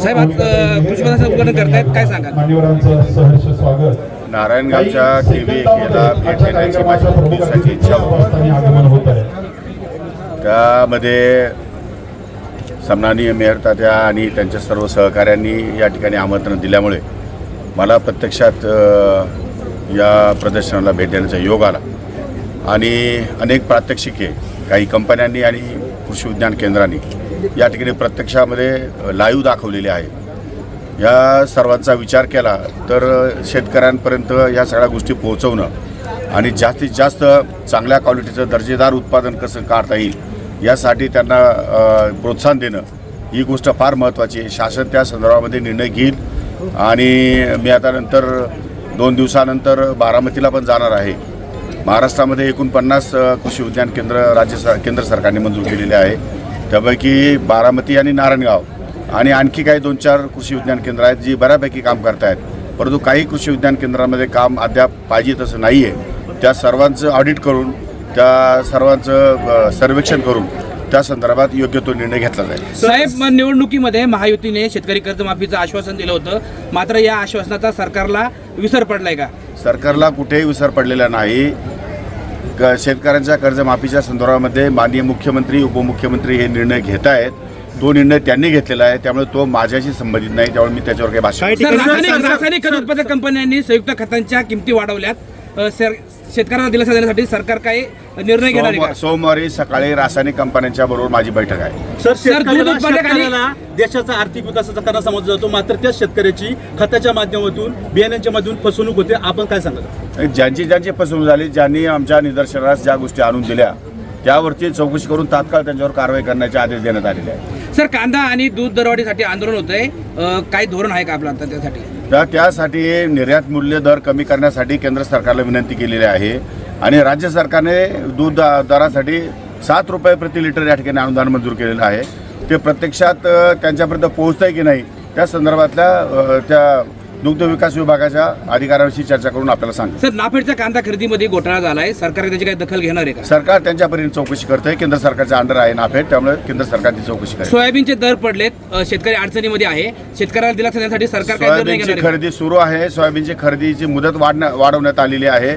साहेब आज कृषी पदाचं उद्घाटन करतायत. काय सांगाल? मान्यवरांचं सहर्ष स्वागत. नारायणगावच्या केवी केला भेट देण्याची माझी दिवसाची इच्छा होती. आगमन होत आहे. त्यामध्ये सम्माननीय मेहर तात्या आणि त्यांच्या सर्व सहकाऱ्यांनी या ठिकाणी आमंत्रण दिल्यामुळे मला प्रत्यक्षात या प्रदर्शनाला भेट देण्याचा योग आला. आणि अनेक प्रात्यक्षिके काही कंपन्यांनी आणि कृषी विज्ञान केंद्रांनी या ठिकाणी प्रत्यक्षामध्ये लाईव्ह दाखवलेली आहे. या सर्वांचा विचार केला तर शेतकऱ्यांपर्यंत या सगळ्या गोष्टी पोहोचवणं आणि जास्तीत जास्त चांगल्या क्वालिटीचं दर्जेदार उत्पादन कसं काढता येईल यासाठी त्यांना प्रोत्साहन देणं ही गोष्ट फार महत्त्वाची आहे. शासन त्या संदर्भामध्ये निर्णय घेईल आणि मी आता नंतर दोन दिवसानंतर बारामतीला पण जाणार आहे. महाराष्ट्रामध्ये एकूण पन्नास कृषी विज्ञान केंद्र राज्य सर केंद्र सरकारने मंजूर केलेले आहे. त्यापैकी बारामती आणि नारायणगाव आणि आणखी काही दोन चार कृषी विज्ञान केंद्र आहेत जी बऱ्यापैकी काम करत आहेत परंतु काही कृषी विज्ञान केंद्रामध्ये काम अद्याप पाहिजे तसं नाही आहे त्या सर्वांचं ऑडिट करून त्या सर्वांचं सर्वेक्षण करून त्या संदर्भात योग्य तो निर्णय घेतला जाईल. साहेब निवडणुकीमध्ये महायुतीने शेतकरी कर्जमाफीचं आश्वासन दिलं होतं. मात्र या आश्वासनाचा सरकारला विसर पडलाय का? सरकारला कुठेही विसर पडलेला नाही. शेतकऱ्यांच्या कर्जमाफीच्या संदर्भामध्ये माननीय मुख्यमंत्री उपमुख्यमंत्री हे निर्णय घेत आहेत तो निर्णय त्यांनी घेतलेला आहे त्यामुळे तो माझ्याशी संबंधित नाही त्यामुळे मी त्याच्यावर काही भाषण रासायनिक रासायनिक खत उत्पादक कंपन्यांनी संयुक्त खतांच्या किमती वाढवल्यात. सर- शेतकऱ्यांना दिलासा देण्यासाठी सरकार काही निर्णय घेणार आहे सोमवार- सकाळी रासायनिक कंपन्यांच्या बरोबर माझी बैठक आहे. सर दूध शेतकऱ्याला उत्पादक आणि- शेतकऱ्याला देशाचा आर्थिक विकासाचा कणा समजला जातो मात्र त्या शेतकऱ्याची खताच्या माध्यमातून बियाण्यांच्या माध्यमातून फसवणूक होते. आपण काय सांगता ज्यांची ज्यांची फसवणूक झाली ज्यांनी आमच्या निदर्शनास ज्या गोष्टी आणून दिल्या त्यावरती चौकशी करून तात्काळ त्यांच्यावर कारवाई करण्याचे आदेश देण्यात आलेले आहेत. सर कांदा आणि दूध दरवाढीसाठी आंदोलन होत आहे काही धोरण आहे का आपलं आता त्यासाठी? तर त्यासाठी निर्यात मूल्य दर कमी करण्यासाठी केंद्र सरकारला विनंती केलेली आहे. आणि राज्य सरकारने दूध दरासाठी सात रुपये प्रति लिटर या ठिकाणी अनुदान मंजूर केलेलं आहे. ते प्रत्यक्षात त्यांच्यापर्यंत पोहोचत आहे की नाही त्या संदर्भातल्या त्या दुग्ध विकास विभागाच्या अधिकाऱ्यांशी चर्चा करून आपल्याला सांग सर नाफेडच्या कांदा खरेदीमध्ये घोटाळा झालाय. सरकार त्याची काही दखल घेणार आहे का? सरकार त्यांच्यापर्यंत चौकशी करतंय. केंद्र सरकारच्या अंडर आहे नाफेड त्यामुळे केंद्र सरकार ती चौकशी करेल. सोयाबीनचे दर पडलेत. अ, शेतकरी अडचणीमध्ये आहे. शेतकऱ्याला दिलासा देण्यासाठी सरकार काय निर्णय सोयाबीनची घेणार आहे? खरेदी सुरू आहे. सोयाबीनची खरेदीची मुदत वाढण्या वाढवण्यात आलेली आहे.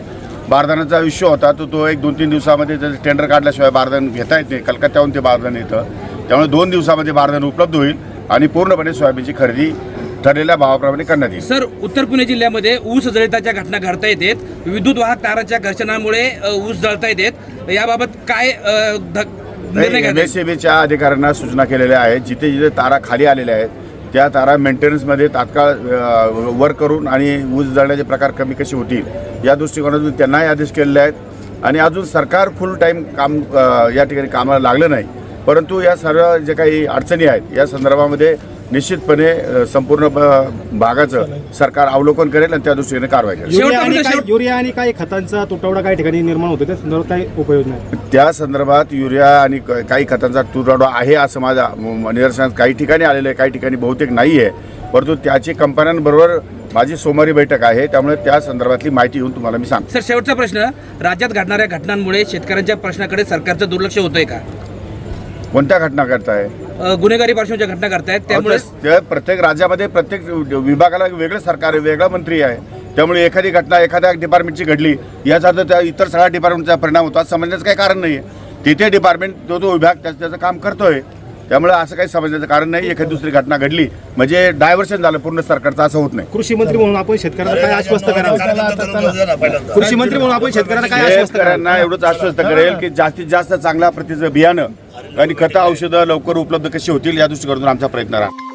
बारदानाचा इश्यू होता. तो तो एक दोन तीन दिवसामध्ये त्याचं टेंडर काढल्याशिवाय बारदान घेता येत नाही. कलकत्त्याहून ते बारदान येतं. त्यामुळे दोन दिवसामध्ये बारदान उपलब्ध होईल आणि पूर्णपणे सोयाबीनची खरेदी ठरलेल्या भावाप्रमाणे करण्यात येईल. सर उत्तर पुणे जिल्ह्यामध्ये ऊस जळताच्या घटना घडता येतात. विद्युत वाहक ताराच्या घर्षणामुळे ऊस जळता येतात. याबाबत काय अ, ध- निर्णय एम घेणार एस च्या अधिकाऱ्यांना सूचना केलेल्या आहेत. जिथे जिथे तारा खाली आलेल्या आहेत त्या तारा मेंटेनन्समध्ये तात्काळ वर करून आणि ऊस जळण्याचे प्रकार कमी कसे होतील या दृष्टिकोनातून त्यांनाही आदेश केलेले आहेत. आणि अजून सरकार फुल टाईम काम या ठिकाणी कामाला लागलं नाही. परंतु या सर्व जे काही अडचणी आहेत या संदर्भामध्ये निश्चितपणे संपूर्ण भागाचं सरकार अवलोकन करेल आणि त्या दृष्टीने कारवाई करेल. युरिया आणि काही- खतांचा तुटवडा काही ठिकाणी निर्माण होतो त्या संदर्भात काही उपाययोजना आहेत? त्या संदर्भात युरिया आणि क- काही खतांचा तुटवडा आहे असं माझ्या म- निदर्शनात काही ठिकाणी आलेलं आहे काही ठिकाणी बहुतेक नाही आहे. परंतु त्याची कंपन्यांबरोबर माझी सोमवारी बैठक आहे त्यामुळे त्या संदर्भातली माहिती घेऊन तुम्हाला मी सांगतो. सर शेवटचा प्रश्न. राज्यात घडणाऱ्या घटनांमुळे शेतकऱ्यांच्या प्रश्नाकडे सरकारचं दुर्लक्ष होतंय का? कोणत्या घटना करताय अ, गुन्हेगारी पार्श्वच्या घटना घडतायत त्यामुळे त्या प्रत्येक राज्यामध्ये प्रत्येक विभागाला वेगळं सरकार आहे वेगळा मंत्री आहे. त्यामुळे एखादी घटना एखाद्या डिपार्टमेंटची घडली याचा अर्थ त्या इतर सगळ्या डिपार्टमेंटचा परिणाम होतो. असं समजण्याचं काही कारण नाही आहे तिथे डिपार्टमेंट तो तो विभाग त्याचं त्याचं काम करतोय त्यामुळे असं काही समजण्याचं कारण नाही. एखादी दुसरी घटना घडली म्हणजे डायव्हर्शन झालं पूर्ण सरकारचं असं होत नाही. कृषी मंत्री म्हणून आपण शेतकऱ्यांना काय आश्वस्त करावं कृषी मंत्री म्हणून आपण शेतकऱ्यांना काय आश्वस्त शेतकऱ्यांना एवढंच आश्वस्त करेल की जास्तीत जास्त चांगल्या प्रतीचं बियाणं आणि खतं औषधं लवकर उपलब्ध कशी होतील या दृष्टीकोनातून आमचा प्रयत्न राहा